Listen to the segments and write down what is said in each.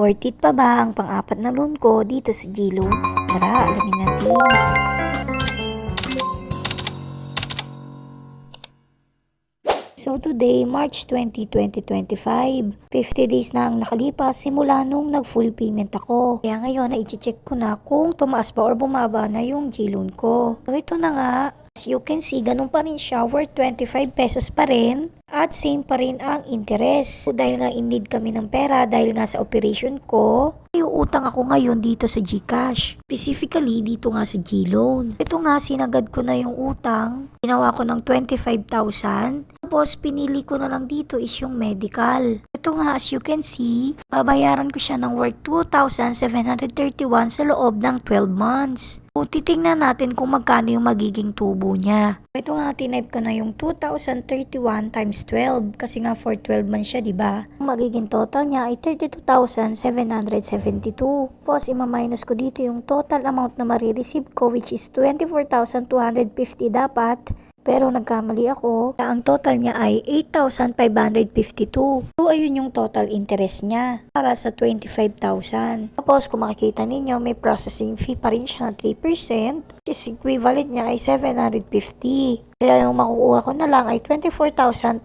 Worth it pa ba ang pang-apat na loan ko dito sa G-Loan? Tara, alamin natin. So today, March 20, 2025, 50 days na ang nakalipas simula nung nag-full payment ako. Kaya ngayon, na-check ko na kung tumaas ba or bumaba na yung G-Loan ko. So ito na nga, as you can see, ganun pa rin siya, worth 25 pesos pa rin. At same pa rin ang interest. So, dahil nga in need kami ng pera, dahil nga sa operation ko, yung utang ako ngayon dito sa GCash. Specifically, dito nga sa G-Loan. Ito nga, sinagad ko na yung utang. Ginawa ko ng 25,000. Tapos, pinili ko na lang dito is yung medical. Ito nga, as you can see, babayaran ko siya ng worth 2,731 sa loob ng 12 months. O, titingnan natin kung magkano yung magiging tubo niya. Ito nga, tinype ko na yung 2,031 times 12 kasi nga for 12 months siya, di ba? Magiging total niya ay 32,772. Tapos, ima-minus ko dito yung total amount na marireceive ko which is 24,250 dapat. Pero nagkamali ako. Ang total niya ay 8,552. So, ayun yung total interest niya para sa 25,000. Tapos, kung makikita ninyo, may processing fee pa rin siya na 3%. Which is equivalent niya ay 750. Kaya yung makukuha ko na lang ay 24,250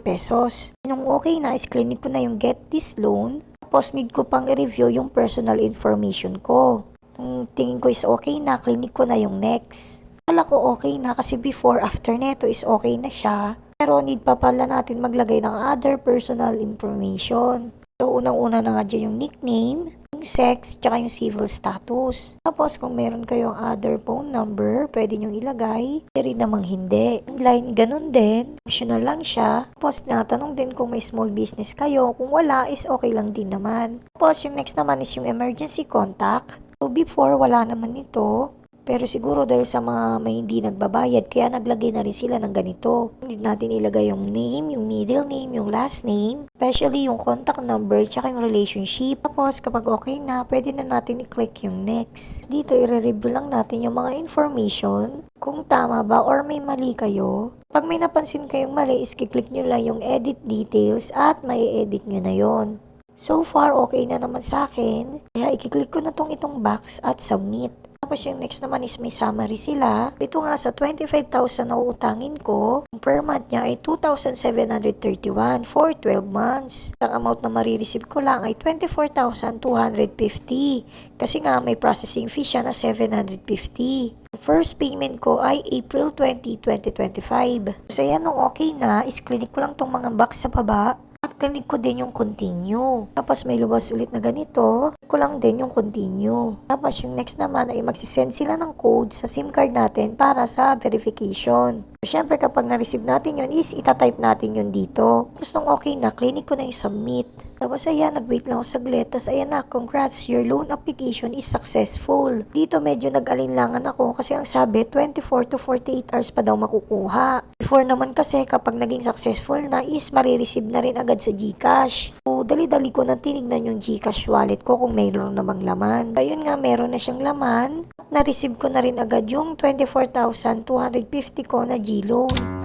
pesos. Nung okay na, is clinic ko na yung get this loan. Tapos, need ko pang i-review yung personal information ko. Kung tingin ko is okay na, clinic ko na yung next. Kala ko okay na kasi before, after neto is okay na siya. Pero need pa pala natin maglagay ng other personal information. So, unang-una na nga dyan yung nickname, yung sex, tsaka yung civil status. Tapos, kung meron kayong other phone number, pwede nyo ilagay. Pwede rin namang hindi. Line, ganun din. Optional lang siya. Tapos, natanong din kung may small business kayo. Kung wala, is okay lang din naman. Tapos, yung next naman is yung emergency contact. So, before, wala naman ito. Pero siguro dahil sa mga may hindi nagbabayad, kaya naglagay na rin sila ng ganito. Hindi natin ilagay yung name, yung middle name, yung last name, especially yung contact number, tsaka yung relationship. Tapos kapag okay na, pwede na natin i-click yung next. Dito, i-review lang natin yung mga information, kung tama ba or may mali kayo. Pag may napansin kayong mali, is click nyo lang yung edit details at may edit nyo na yon. So far, okay na naman sa akin. Kaya i-click ko na tong itong box at submit. Tapos yung next naman is may summary sila. Ito nga sa 25,000 na uutangin ko, ang per month niya ay 2,731 for 12 months. Ang amount na marireceive ko lang ay 24,250 kasi nga may processing fee siya na 750. First payment ko ay April 20, 2025. So yan, nung okay na, is clinic ko lang tong mga box sa baba. At clinic ko din yung continue. Tapos may lubos ulit na ganito, ko lang din yung continue. Tapos yung next naman ay magsisend sila ng code sa SIM card natin para sa verification. Siyempre kapag na-receive natin yun is itatype natin yun dito. Tapos nung okay na, clinic ko na yung submit. Tapos ayan, nag-wait lang ako saglit. Tapos ayan na, congrats, your loan application is successful. Dito medyo nag-alinlangan ako kasi ang sabi 24 to 48 hours pa daw makukuha. Before naman kasi kapag naging successful na is marireceive na rin agad sa GCash. So dali-dali ko na tinignan yung GCash wallet ko kung mayroon namang laman. Ayun nga, meron na siyang laman. Na-receive ko na rin agad yung 24,250 ko na G-loan.